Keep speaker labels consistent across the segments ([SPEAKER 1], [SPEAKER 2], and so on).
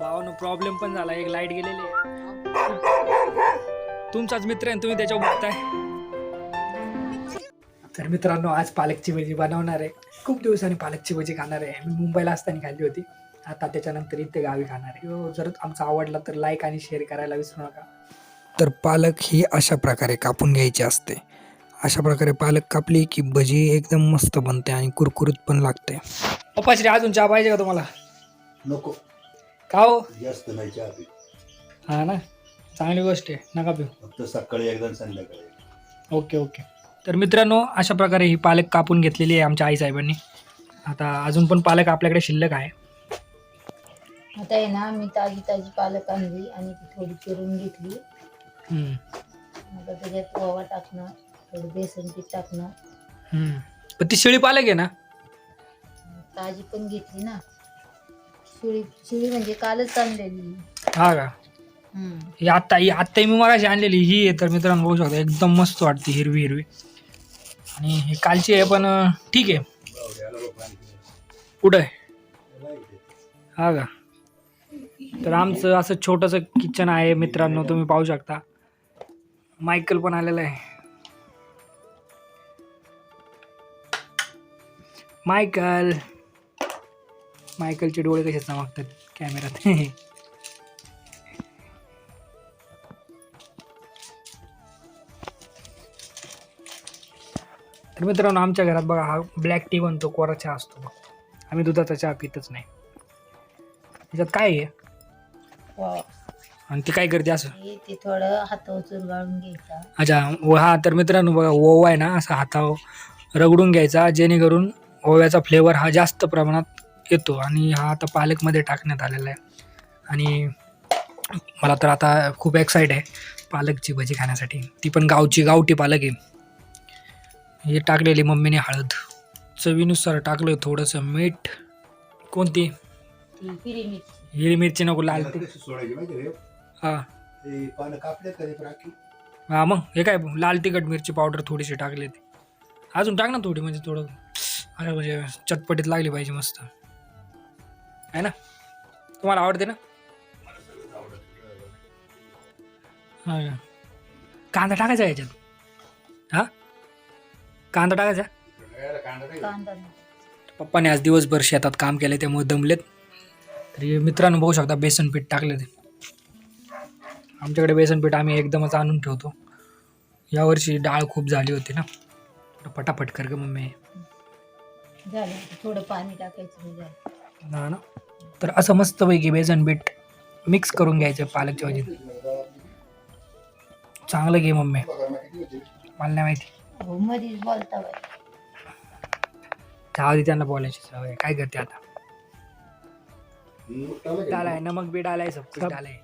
[SPEAKER 1] भावानं प्रॉब्लेम पण झाला. एक लाइट गेलेली आहे. तुमचाच मित्र आहे तुम्ही त्याच्यावर बघताय. तर मित्रांनो आज पालकची भजी बनवणार आहे. खूप दिवसांनी पालकची भजी खाणार आहे. मी मुंबईला असताना खाल्ली होती. आता त्याच्यानंतर इथे गावी खाणार आहे. व्हिडिओ जर आमचा आवडला तर लाईक आणि शेअर करायला विसरू नका.
[SPEAKER 2] तर पालक ही अशा प्रकारे कापून घ्यायची असते. अशा प्रकारे पालक कापली की भजी एकदम मस्त बनते आणि कुरकुरीत पण लागते.
[SPEAKER 1] पप्पाश्री अजून चहा पाहिजे का तुम्हाला?
[SPEAKER 3] नको.
[SPEAKER 1] का हो
[SPEAKER 3] जास्त नाही चहा पी
[SPEAKER 1] हा ना? चांगली गोष्ट आहे. नका पिऊ.
[SPEAKER 3] फक्त सकाळी एकदा आणि संध्याकाळी
[SPEAKER 1] ओके ओके. तर मित्रांनो अशा प्रकारे ही पालक कापून घेतलेली आहे आमच्या आईसाहेबांनी. आता अजून पण पालक आपल्याकडे शिल्लक आहे.
[SPEAKER 4] आता आहे ना मी ताजी ताजी पालक आणली आणि ती थोडी चिरून घेतली.
[SPEAKER 1] हम्म,
[SPEAKER 4] आता त्याच्यात ओवा टाकणं थोडं बेसन पीठ टाकणं
[SPEAKER 1] हम्म. पण ती शिळी पालक आहे ना?
[SPEAKER 4] ताजी पण घेतली ना. शिळी शिळी म्हणजे कालच आणलेली.
[SPEAKER 1] हा का?
[SPEAKER 4] हम्म.
[SPEAKER 1] ही आत्ता ही आत्ता मी मगाशी आणलेली. ही आहे तर मित्रांनो बघू शकता एकदम मस्त वाटते हिरवी हिरवी. आणि ही कालची आहे पण अं, ठीक आहे. कुठं आहे? हा का? तर आमचं असं छोटंसं किचन आहे मित्रांनो तुम्ही पाहू शकता. मायकल पण आलेला आहे. मायकल मायकलचे डोळे कसे चमकतात कॅमेऱ्यात? तर मित्रांनो आमच्या घरात बघा हा ब्लॅक टी बनतो कोरा चहा असतो आम्ही दुधाचा चहा पितच नाही. त्याच्यात काय आहे. आणि ते काय करते असं?
[SPEAKER 4] ते थोडं हातावर चुरगाळून घ्यायचा.
[SPEAKER 1] अच्छा व हा तर मित्रांनो बघा ओवा आहे ना असा हातावर रगडून घ्यायचा जेणेकरून ओव्याचा फ्लेवर हा जास्त प्रमाणात येतो आणि हा आता पालकमध्ये टाकण्यात आलेला आहे. आणि मला तर आता खूप एक्साईट आहे पालकची भजी खाण्यासाठी. ती पण गावची गावठी पालक आहे. हे टाकलेली मम्मीने हळद. चवीनुसार टाकलं थोडंसं मीठ. कोणती?
[SPEAKER 4] ती पिरी मिरची.
[SPEAKER 1] हिरवी मिरची नको लाल हां? हा. मग हे काय लाल तिखट मिरची पावडर थोडीशी टाकली ती अजून टाक ना थोडी म्हणजे थोडं अरे म्हणजे चटपटीत लागली पाहिजे मस्त. आहे ना? तुम्हाला आवडते ना? हा का? कांदा टाकायचा का याच्यात. हा? कांदा टाकायचा?
[SPEAKER 4] कांदा नाही.
[SPEAKER 1] पप्पाने आज दिवसभर शेतात काम केलं त्यामुळे दमलेत. तरी मित्रांनो बघू शकता बेसन पीठ टाकले ते. आमच्याकडे बेसन पीठ आम्ही एकदमच आणून ठेवतो. यावर्षी डाळ खूप झाली होती ना? पटापट कर ग मम्मी.
[SPEAKER 4] झालं थोडं पाणी टाकायचं हे झालं.
[SPEAKER 1] हा ना. तर असं मस्तपैकी बेसन पीठ मिक्स करून घ्यायचं पालकच्या भाजीत चांगलं घे मम्मी. मला नाही माहिती.
[SPEAKER 4] हो बोलता बाई.
[SPEAKER 1] दे त्यांना बोलायची सवय आहे. काय करते आता? डाला है नमक भी डाला है सब कुछ डाला है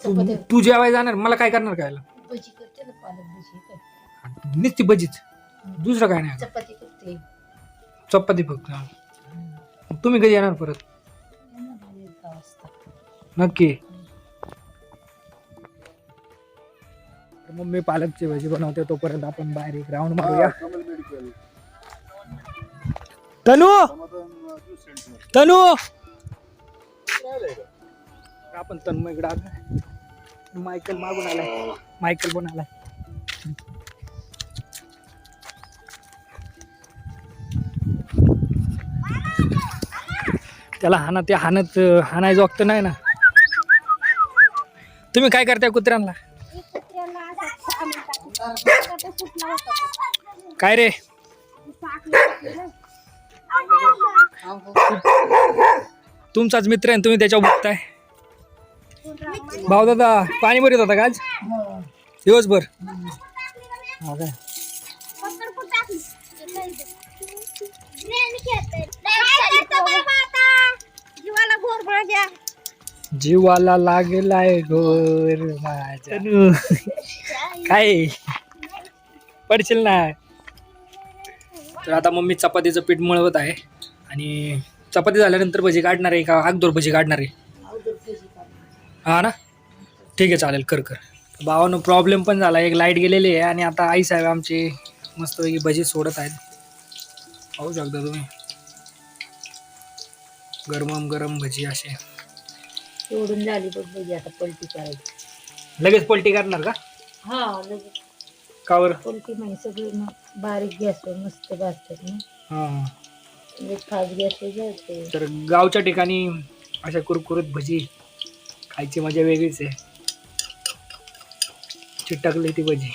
[SPEAKER 4] चपाती
[SPEAKER 1] तू- जेवाय जाणार? मला काय करणार काय
[SPEAKER 4] भजी करते ना पालक भजी काय
[SPEAKER 1] नुसती भजीच. दुसरं काय नाही.
[SPEAKER 4] चपाती करते.
[SPEAKER 1] चपाती. फक्त तुम्ही कधी येणार परत. नक्की. तर मम्मी पालकची भाजी बनवते तोपर्यंत आपण बाहेर एक राऊंड मारूया. तनू! तनू! आपण तन्मय इकडे मायकल मागून आलाय. मायकल पण आलाय त्याला हाना ते हानत हाणाय जोगत नाही ना. तुम्ही काय करताय कुत्र्यांना? काय रे? तुमचाच मित्र आहे तुम्ही त्याच्यावर बघताय. भाऊ दादा पाणी भरत होता का आज? दिवसभर. काय?
[SPEAKER 5] जीवाला घ्या
[SPEAKER 1] जीवाला लागलाय गोर माझ्या काय? पडशील ना. तर आता मम्मी चपातीचं पीठ मळवत आहे. आणि चपाती झाल्यानंतर भजी काढणार आहे का? आगदोर भजी काढणार आहे.
[SPEAKER 4] अगोदर.
[SPEAKER 1] हा ना? ठीक आहे चालेल. कर कर. भावानं प्रॉब्लेम पण झाला. एक लाइट गेलेली आहे आणि आता आई साहेब आमची मस्तपैकी भजी सोडत आहेत. पाहू शकता तुम्ही. गरम गरम भजी असे.
[SPEAKER 4] सोडून झाली बघ भजी आता पलटी करायची.
[SPEAKER 1] लगेच पलटी करणार का?
[SPEAKER 4] हा लगेच.
[SPEAKER 1] का बरं?
[SPEAKER 4] पलटी म्हणजे सगळे मग बारीक गॅसवर मस्त भाजतात ना.
[SPEAKER 1] हां.
[SPEAKER 4] एक फास्ट गॅसवर जळते
[SPEAKER 1] तर गावच्या ठिकाणी अशा कुरकुरीत भजी खायची मजा वेगळीच आहे. चिटकली ती भजी.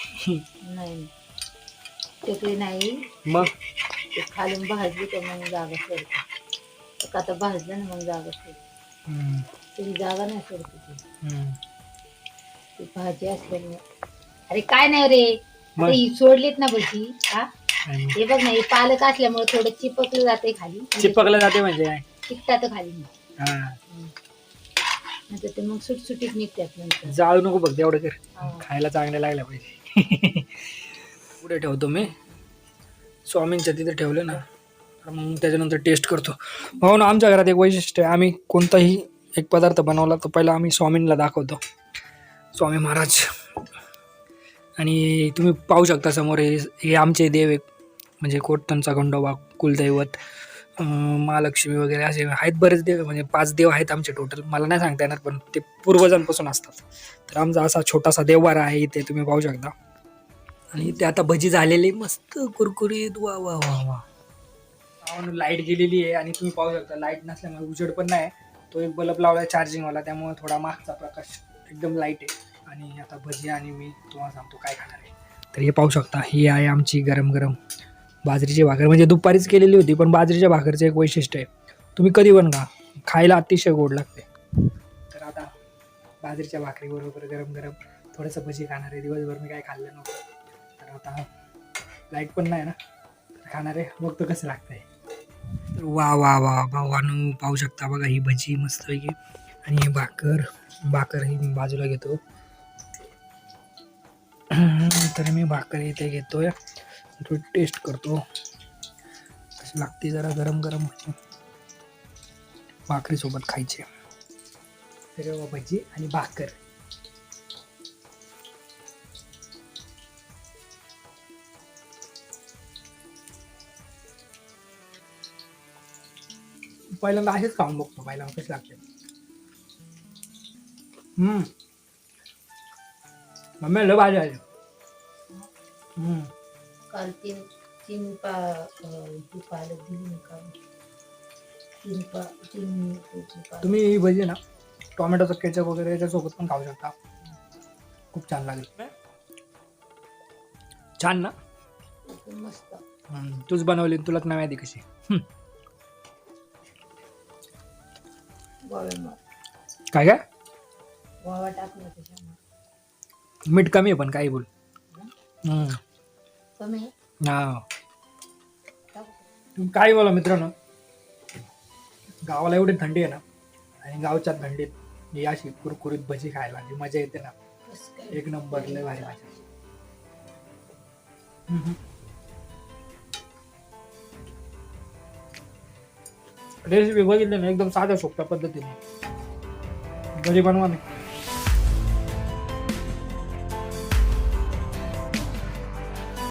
[SPEAKER 4] नाही. टेकली नाही.
[SPEAKER 1] मग?
[SPEAKER 4] ते खालून भाजली तर मग जागा सोडते. आता भाजलं ना मग जागा सोडते
[SPEAKER 1] हम्म,
[SPEAKER 4] तुझी जागा नाही सोडते ती
[SPEAKER 1] हम्म.
[SPEAKER 4] ती भाजी असल्यामुळे. अरे काय नाही रे.
[SPEAKER 1] मग?
[SPEAKER 4] आता ही सोडलीत ना भजी हा? हे बघ ना हे पालक असल्यामुळे थोडं चिपकलं जाते खाली.
[SPEAKER 1] चिपकलं जाते म्हणजे? काय
[SPEAKER 4] चिकतात खाली
[SPEAKER 1] हा.
[SPEAKER 4] नंतर ते मग सुटसुटीत निघतात नंतर.
[SPEAKER 1] जाळू नको बघ तेवढं कर. खायला चांगले लागल्या पाहिजे. पुढे ठेवतो मी. स्वामींच्या तिथे ठेवले ना. तर मग त्याच्यानंतर टेस्ट करतो. भाऊ ना आमच्या घरात एक वैशिष्ट्य आहे. आम्ही कोणताही एक पदार्थ बनवला तर पहिला आम्ही स्वामींना दाखवतो. स्वामी महाराज. आणि तुम्ही पाहू शकता समोर हे हे आमचे देव एक म्हणजे कोटणचा खंडोबा कुलदैवत महालक्ष्मी वगैरे असे आहेत बरेच देव म्हणजे पाच देव आहेत आमचे टोटल मला नाही सांगता येणार पण ते पूर्वजांपासून असतात. तर आमचा असा छोटासा देववारा आहे इथे तुम्ही पाहू शकता. आणि ते आता भजी झालेली मस्त कुरकुरीत वा वा वा वा. लाइट गेलेली आहे आणि तुम्ही पाहू शकता लाइट नसल्यामुळे उजेड पण नाही. तो एक बल्ब लावला चार्जिंगवाला त्यामुळे थोडा मागचा प्रकाश एकदम लाइट आहे. आणि आता भजी आणि मी तुम्हाला सांगतो काय खाणार आहे. तर हे पाहू शकता ही आहे आमची गरम गरम बाजरीची भाकर. म्हणजे दुपारीच केलेली होती पण बाजरीच्या भाकरचं एक वैशिष्ट्य आहे. तुम्ही कधी पण खा खायला अतिशय गोड लागते. तर आता बाजरीच्या भाकरीबरोबर गरम गरम थोडंसं भजी खाणार आहे. दिवसभर मी काय खाल्लं नव्हतं. तर आता लाइट पण नाही ना खाणार आहे. मग तो कसं लागतंय? तर वा वा वा भावानू पाहू शकता बघा ही भजी मस्तपैकी आणि हे भाकर भाकर ही बाजूला घेतो. तर मी भाकर इथे घेतोय. तो टेस्ट करतो. कशी लागते जरा गरम गरम भजी. भाकरीसोबत खायचे. भजी आणि भाकर. पहिल्यांदा असेच खाऊन बघतो पहिल्यांदा कशी लागते. हम्म. मम्मी लय भाजी आली हम्म.
[SPEAKER 4] काल तीन तीन पा अं, ती पालक दिली ना काल तीन पा तीन पोती पालक.
[SPEAKER 1] तुम्ही ही भजी ना टोमॅटोचं केचप वगैरे याच्यासोबत पण खाऊ शकता. खूप छान लागेल. छान ना?
[SPEAKER 4] एकदम मस्त.
[SPEAKER 1] हम्म, तूच बनवली तुलाच नाही माहिती कशी. हम्म. काय काय?
[SPEAKER 4] गोवा टाकलं त्याच्यामुळे.
[SPEAKER 1] मीठ कमी आहे पण काही बोल. हम्म.
[SPEAKER 4] कमी?
[SPEAKER 1] हा.
[SPEAKER 4] टाकू.
[SPEAKER 1] तुम्ही काय बोला मित्रांनो? गावाला एवढी थंडी आहे ना आणि गावच्या थंडीत ही अशी कुरकुरीत भजी खायला जी मजा येते ना.
[SPEAKER 4] कसं काय?
[SPEAKER 1] एक नंबर लय भारी मजा हम्म. रेसिपी बघितली ना एकदम साध्या सोप्या पद्धतीने. घरी बनवा नाही